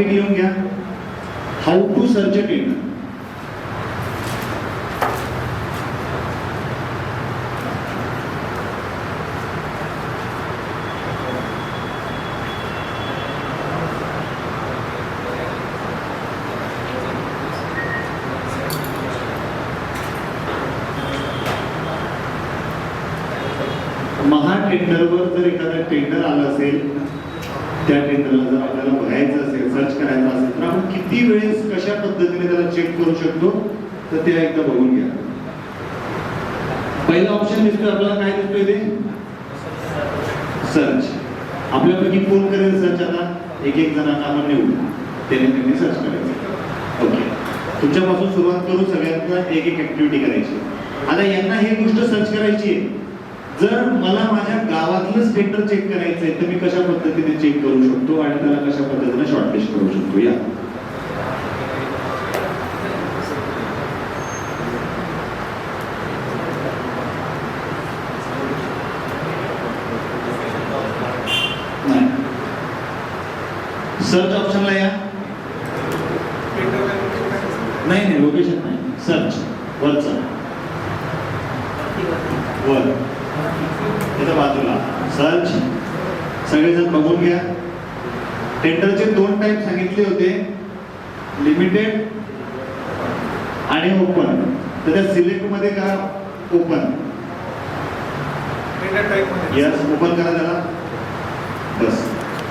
Topic लिहून घ्या. How to search a महा टेंडरवर जर एखादा टेंडर आला असेल त्या केंद्राला जर आपल्याला बघायचं असेल सर्च करायचं असेल तर आपण किती वेळेस कशा पद्धतीने त्याला चेक करू शकतो? तर ते एकदा बघून घ्या. पहिला ऑप्शन दिसतोय आपल्याला काय दिसतोय ते? सर्च आपल्यापैकी कोण करेल सर्च आता? एक एक जणांना आपण निवडू. त्याने त्यांनी सर्च करायचं. ओके तुमच्यापासून सुरुवात करू सगळ्यांना एक एक ऍक्टिव्हिटी करायची. आता यांना ही गोष्ट सर्च करायची आहे. जर मला माझ्या गावातलं टेंडर चेक करायचं आहे तर मी कशा पद्धतीने चेक करू शकतो आणि त्याला कशा पद्धतीने शॉर्टलिस्ट करू शकतो? या. नाही. सर्च ऑप्शनला या. नाही नाही लोकेशन नाही. सर्च वरचं. वर. त्याच्या बाजूला. सर्च सगळेजण बघून घ्या. टेंडरचे दोन टाईप सांगितले होते. लिमिटेड आणि ओपन तर त्या सिलेक्टमध्ये करा ओपन यस ओपन करा त्याला बस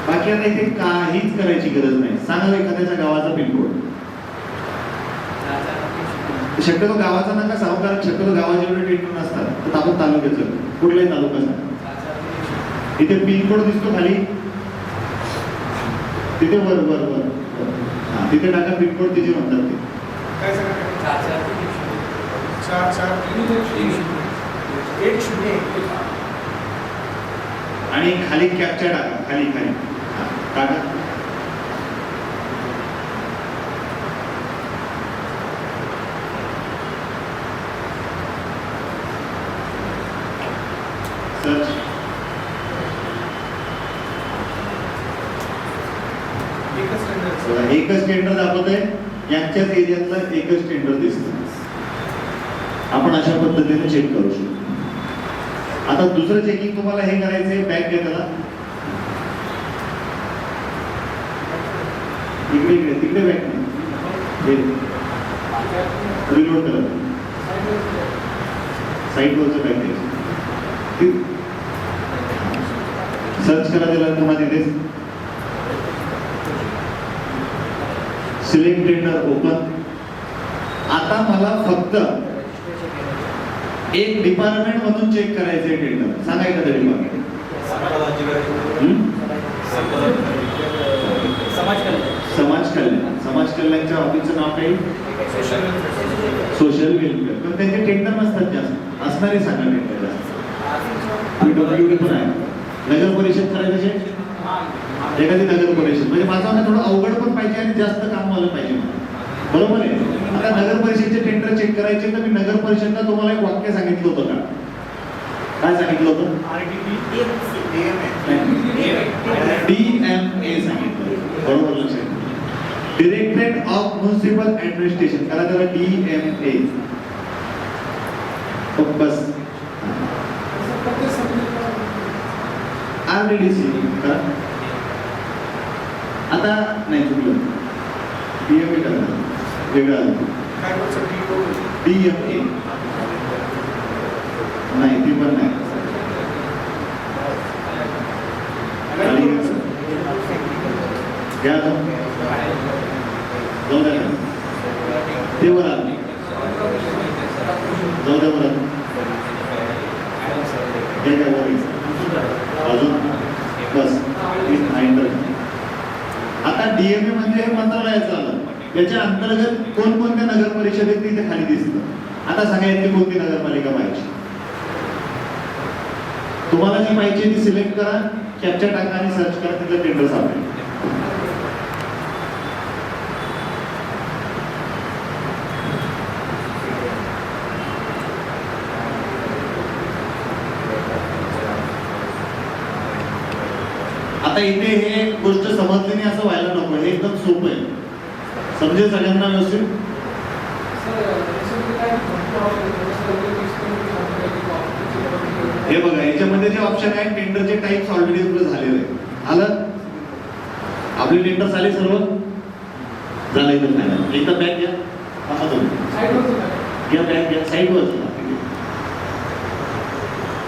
बाकी आता इथे काहीच करायची गरज नाही. सांगा एखाद्याच्या गावाचा पिनकोड. शक्यतो गावाचा नका सांगू कारण शक्यतो गावाचे एवढे टेंडर नसतात तर आपण तालुक्याचं कुठलाही तालुका सांग इथे पिनकोड दिसतो खाली. तिथे वर वर वर. हा, तिथे टाका पिनकोड तिथे म्हणतात ते. चार चार एक शून्य. एक आणि खाली कॅप्चा टाका खाली खाली. हा, टाका. सर्च एकच टेंडर दाखवत आहे यांच्याच एरियातलं एकच टेंडर दिसत आपण अशा पद्धतीने चेक करू शकतो. आता दुसरं चेकिंग तुम्हाला हे करायचंय बँक घेताना त्याला. इकडे इकडे तिकडे बँक रिलोड करा. साईड वरचं बॅक सर्च करा त्याला तुम्हाला तिथे सिलेक्ट टेंडर ओपन आता मला फक्त एक डिपार्टमेंट मधून चेक करायचे टेंडर सांगा एखादं डिपार्टमेंट समाज कल्याण. समाज कल्याण. समाज कल्याणच्या ऑफिसचं नाव काही सोशल वेलफेअर पण त्यांचे टेंडर नसतात जास्त. असणारे सांगा टेंडर जास्त पण आहे. नगर परिषद करायचे एखादी नगर परिषद. म्हणजे माझा ना थोडं अवघड पण पाहिजे आणि जास्त काम मला पाहिजे बरोबर आहे? आता नगर परिषदचे टेंडर चेक करायचे तर मी नगर परिषदला तुम्हाला एक वाक्य सांगितलं होतं का? काय सांगितलं होतं? डीएमए सांगितलं. बरोबर लक्षात डिरेक्टरेट ऑफ म्युन्सिपल ऍडमिनिस्ट्रेशन त्याला त्याला डीएमए हो, बस. आरडीसी करा आता नाही चुकलं डीएमए करा वेगळं आलं काय बोलतो डी डीएमए नाही ती पण नाही खाली घ्या. घ्या आता. जाऊ द्या ना. ते वर आलं. जाऊ द्या वर आलं. घ्या, घ्या, वर घ्या. अजून बस Enter. आता डीएमए म्हणजे हे मंत्रालयाचं आलं याच्या अंतर्गत कोणकोणत्या नगर परिषदेत तिथे खाली दिसतं? आता सांगा यातली कोणती नगरपालिका पाहिजे? तुम्हाला जी पाहिजे ती सिलेक्ट करा कॅप्चर टाका आणि सर्च करा तिथलं टेंडर सापडेल आता इथे हे गोष्ट समजले नाही असं व्हायला नको. हे एकदम सोपं आहे. समजेल सगळ्यांना व्यवस्थित? हे बघा याच्यामध्ये जे ऑप्शन आहे टेंडरचे टाईप्स ऑलरेडी तुला झालेले आहे आलं? आपले टेंडर झाले सर्व? झालं इथं फायनल एकदा बॅग घ्या. घ्या बॅग घ्या. साईडवर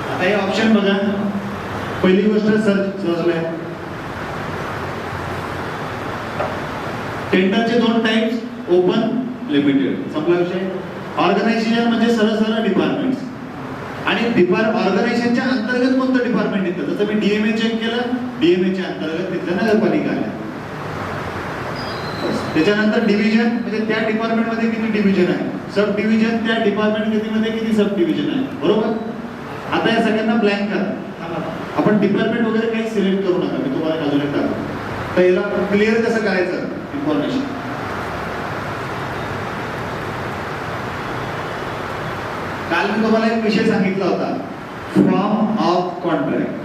आता हे ऑप्शन बघा. पहिली गोष्ट सर्च सर्चलाय टेंडरचे दोन टाइप्स ओपन लिमिटेड संपला विषय. ऑर्गनायझेशन म्हणजे सरळ सरळ डिपार्टमेंट आणि डिपार्ट ऑर्गनायझेशनच्या अंतर्गत कोणतं डिपार्टमेंट येतं जसं मी डीएमए चेक केलं डीएमए च्या अंतर्गत तिथल्या नगरपालिका आल्या. त्याच्यानंतर डिव्हिजन म्हणजे त्या डिपार्टमेंटमध्ये किती डिव्हिजन आहे? सब डिव्हिजन त्या डिपार्टमेंट किती मध्ये किती सब डिव्हिजन आहे? बरोबर? आता या सगळ्यांना ब्लँक करा. आपण डिपार्टमेंट वगैरे काही सिलेक्ट करू नका. मी तुम्हाला अजून एक टाकतो तर याला क्लिअर कसं करायचं? इन्फॉर्मेशन काल मी तुम्हाला एक विषय सांगितला होता. फॉर्म ऑफ कॉन्ट्रॅक्ट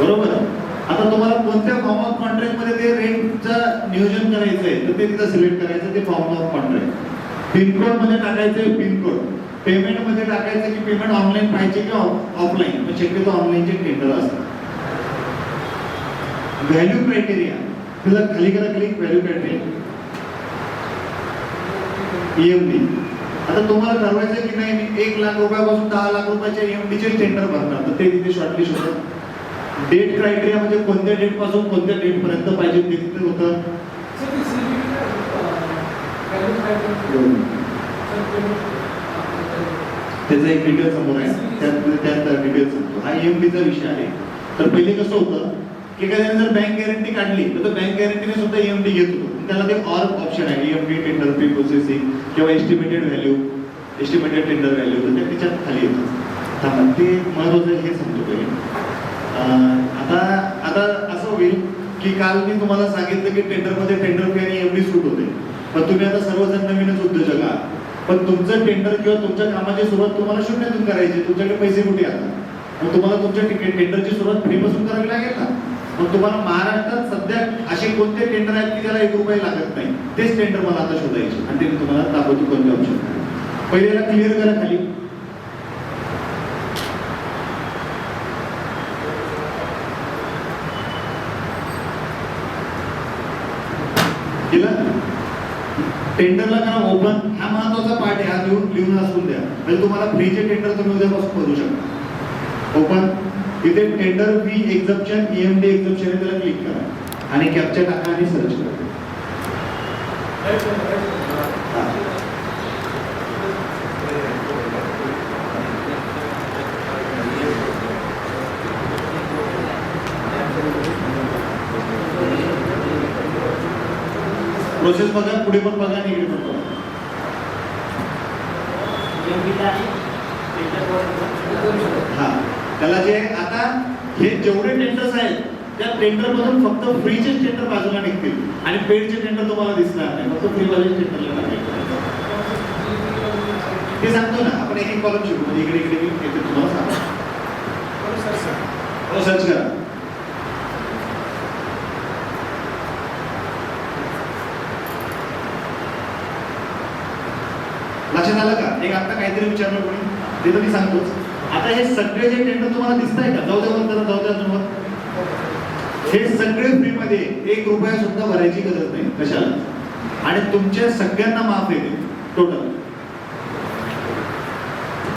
बरोबर? आता तुम्हाला कोणत्या फॉर्म ऑफ कॉन्ट्रॅक्टमध्ये ते रेंटचं नियोजन करायचं आहे तर ते तिथं सिलेक्ट करायचं ते फॉर्म ऑफ कॉन्ट्रॅक्ट पिनकोडमध्ये टाकायचं पिनकोड पेमेंटमध्ये टाकायचं की पेमेंट ऑनलाईन पाहिजे की ऑफलाईन शक्यतो ऑनलाईनचे टेंडर असतात. व्हॅल्यू क्रायटेरिया तुला खाली करा क्लिक व्हॅल्यू क्रायटेरिया ईएमडी आता तुम्हाला ठरवायचं की नाही मी एक लाख रुपयापासून दहा लाख रुपयाच्या ईएमडीचे टेंडर भरणार. तर ते तिथे शॉर्टलिस्ट होतं. डेट क्रायटेरिया म्हणजे कोणत्या डेटपासून कोणत्या डेट पर्यंत पाहिजे ते तिथे होतं. त्याचा एक डिटेल समोर आहे. त्यात त्यात डिटेल सांगतो हा ईएमडीचा विषय आहे. तर पहिले कसं होतं? की एखाद्याने जर बँक गॅरंटी काढली तर बँक गॅरंटीने सुद्धा ईएमडी डी घेतो त्याला ते ऑल ऑप्शन आहे ईएमडी टेंडर प्री प्रोसेसिंग किंवा estimated value estimated tender value तर त्याच्यात खाली येतं. थांबा ते महत्वाचं हे सांगतो पहिले. आता आता असं होईल की काल मी तुम्हाला सांगितलं की टेंडरमध्ये टेंडर फी आणि एमडी सूट होते. पण तुम्ही आता सर्वजण नवीनच उद्योजक आहात. पण तुमचं टेंडर किंवा तुमच्या कामाची सुरुवात तुम्हाला शून्यातून करायची तुमच्याकडे पैसे कुठे आता? मग तुम्हाला तुमच्या टेंडरची सुरुवात फ्रीपासून करावी लागेल ना? मग तुम्हाला महाराष्ट्रात सध्या असे कोणते टेंडर आहेत की त्याला एक रुपये लागत नाही? तेच टेंडर मला आता शोधायचे आणि ते मी तुम्हाला दाखवतो कोणते शकतो पहिल्याला क्लिअर करा खाली. टेंडरला करा ओपन हा महत्त्वाचा पार्ट आहे. हा लिहून लिहून असून द्या. म्हणजे तुम्हाला फ्रीचे टेंडर तुम्ही उद्यापासून करू शकता. ओपन इथे tender fee exemption EMD exemption त्याला क्लिक करा आणि कॅप्चा टाका आणि सर्च करा. प्रोसेस बघा पुढे पण बघा आणि इकडे पण बघा. हा. त्याला जे आता हे जेवढे टेंडर्स आहेत त्या टेंडर मधून फक्त फ्रीचे टेंडर बाजूला निघतील. आणि पेडचे टेंडर तुम्हाला दिसणार नाही. फक्त फ्रीवाले टेंडरला ते सांगतो ना आपण एक एक कॉलम शिकू म्हणजे इकडे इकडे येते तुम्हाला सांगतो. हो सर्च करा. लक्षात आलं का? एक आता काहीतरी विचारलं कोणी? ते तर मी सांगतोच. आता हे सगळे जे टेंडर तुम्हाला दिसत आहे का? जाऊ द्या बंद करा जाऊ द्या तुम्हाला हे सगळे फ्री मध्ये एक रुपया सुद्धा भरायची गरज नाही. कशाला? आणि तुमच्या सगळ्यांना माफ आहे. टोटल